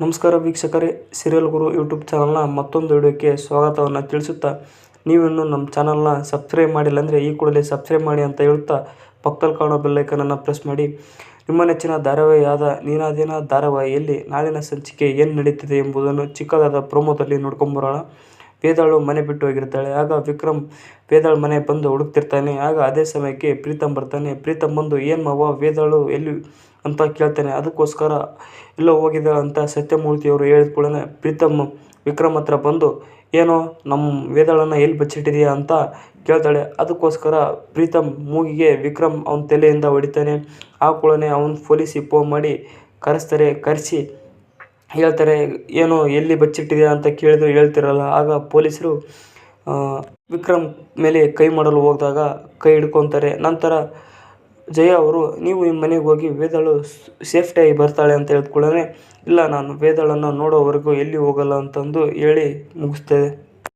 ನಮಸ್ಕಾರ ವೀಕ್ಷಕರೇ ಸೀರಿಯಲ್ ಗುರು ಯೂಟ್ಯೂಬ್ ಚಾನಲ್ನ ಮತ್ತೊಂದು ವಿಡಿಯೋಕ್ಕೆ ಸ್ವಾಗತವನ್ನು ತಿಳಿಸುತ್ತಾ, ನೀವಿನ್ನೂ ನಮ್ಮ ಚಾನಲ್ನ ಸಬ್ಸ್ಕ್ರೈಬ್ ಮಾಡಿಲ್ಲ ಅಂದರೆ ಈ ಕೂಡಲೇ ಸಬ್ಸ್ಕ್ರೈಬ್ ಮಾಡಿ ಅಂತ ಹೇಳುತ್ತಾ ಪಕ್ಕದಲ್ಲಿ ಕಾಣೋ ಬೆಲ್ಲೈಕನನ್ನು ಪ್ರೆಸ್ ಮಾಡಿ. ನಿಮ್ಮ ನೆಚ್ಚಿನ ಧಾರಾವಾಹಿಯಾದ ನೀನಾದಿನ ಧಾರಾವಾಹಿಯಲ್ಲಿ ನಾಳಿನ ಸಂಚಿಕೆ ಏನು ನಡೀತಿದೆ ಎಂಬುದನ್ನು ಚಿಕ್ಕದಾದ ಪ್ರೋಮೋದಲ್ಲಿ ನೋಡ್ಕೊಂಬರೋಣ ವೇದಾಳು ಮನೆ ಬಿಟ್ಟು ಹೋಗಿರ್ತಾಳೆ. ಆಗ ವಿಕ್ರಮ್ ವೇದಾಳು ಮನೆ ಬಂದು ಹುಡುಕ್ತಿರ್ತಾನೆ. ಆಗ ಅದೇ ಸಮಯಕ್ಕೆ ಪ್ರೀತಮ್ ಬರ್ತಾನೆ. ಪ್ರೀತಮ್ ಬಂದು, ಏನು ಮಾವ ವೇದಾಳು ಎಲ್ಲಿ ಅಂತ ಕೇಳ್ತಾನೆ. ಅದಕ್ಕೋಸ್ಕರ ಎಲ್ಲೋ ಹೋಗಿದ್ದಾಳೆ ಅಂತ ಸತ್ಯಮೂರ್ತಿಯವರು ಹೇಳಿದ ಕೂಡಲೇ ಪ್ರೀತಮ್ ವಿಕ್ರಮ್ ಹತ್ರ ಬಂದು, ಏನೋ ನಮ್ಮ ವೇದಾಳನ್ನು ಎಲ್ಲಿ ಬಚ್ಚಿಟ್ಟಿದೆಯಾ ಅಂತ ಕೇಳ್ತಾಳೆ. ಅದಕ್ಕೋಸ್ಕರ ಪ್ರೀತಮ್ ಮೂಗಿಗೆ ವಿಕ್ರಮ್ ಅವನ ತಲೆಯಿಂದ ಹೊಡಿತಾನೆ. ಆ ಕೂಡಲೇ ಅವನು ಪೊಲೀಸಿಗೆ ಫೋನ್ ಮಾಡಿ ಕರೆಸ್ತಾರೆ. ಕರೆಸಿ ಹೇಳ್ತಾರೆ, ಏನು ಎಲ್ಲಿ ಬಚ್ಚಿಟ್ಟಿದೆ ಅಂತ ಕೇಳಿದ್ರು ಹೇಳ್ತಿರಲ್ಲ. ಆಗ ಪೊಲೀಸರು ವಿಕ್ರಮ್ ಮೇಲೆ ಕೈ ಮಾಡಲು ಹೋದಾಗ ಕೈ ಹಿಡ್ಕೊತಾರೆ. ನಂತರ ಜಯ ಅವರು, ನೀವು ನಿಮ್ಮ ಮನೆಗೆ ಹೋಗಿ ವೇದಾಳು ಸೇಫ್ಟಿಯಾಗಿ ಬರ್ತಾಳೆ ಅಂತ ಹೇಳಿದ ಇಲ್ಲ, ನಾನು ವೇದಾಳನ್ನು ನೋಡೋವರೆಗೂ ಎಲ್ಲಿ ಹೋಗಲ್ಲ ಅಂತಂದು ಹೇಳಿ ಮುಗಿಸ್ತೇವೆ